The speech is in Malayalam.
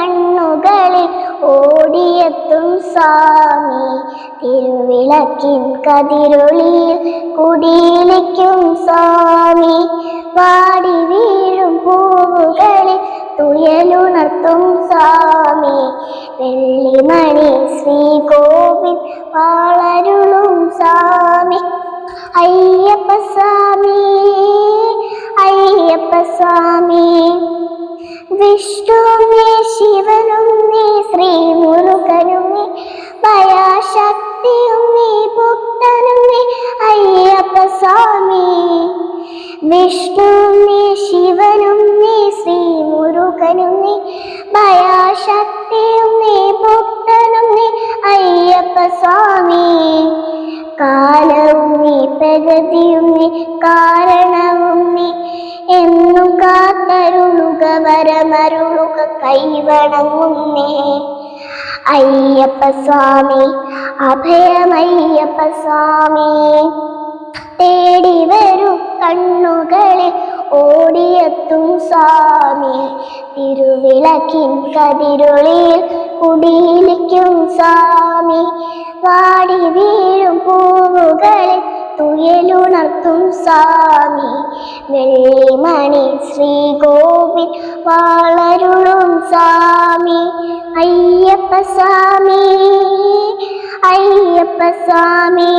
കണ്ണുകളിൽ ഓടിയെത്തും സ്വാമി. തിരുവിളക്കിൻ കതിരൊളിയിൽ കുടിയിലിക്കും സ്വാമി. വാടി വീഴും പൂവുകളിൽ തുയലുണർത്തും സ്വാമി. വെള്ളിമണി ശ്രീകോവിൽ വളരുളും സ്വാമി. അയ്യപ്പ സ്വാമി. വിഷ്ണുവും നീ ശിവനും നീ ശ്രീ മുരുകനും നീ ഭയാശക്തിയും നീ ഭക്തനും അയ്യപ്പ സ്വാമി വിഷ്ണുവും നീ ശിവനും നീ ശ്രീ മുരുകനും നീ ഭയാശക്തിയും നീ ഭക്തനും നീ അയ്യപ്പ സ്വാമി കാലവുമേ നീ പ്രഗതിയും വരമരുളുക കൈവണങ്ങുന്നേ അയ്യപ്പ സ്വാമി അഭയമയ്യപ്പ സ്വാമി തേടി വരും കണ്ണുകളെ ഓടിയെത്തും സ്വാമി. തിരുവിളക്കിൻ കതിരൊളിയിൽ കുടിയിലിക്കും സ്വാമി. തുയലുണർത്തും സ്വാമി. വെള്ളിമണി ശ്രീകോവിൽ വളരുളും സ്വാമി. അയ്യപ്പ സ്വാമി അയ്യപ്പ സ്വാമി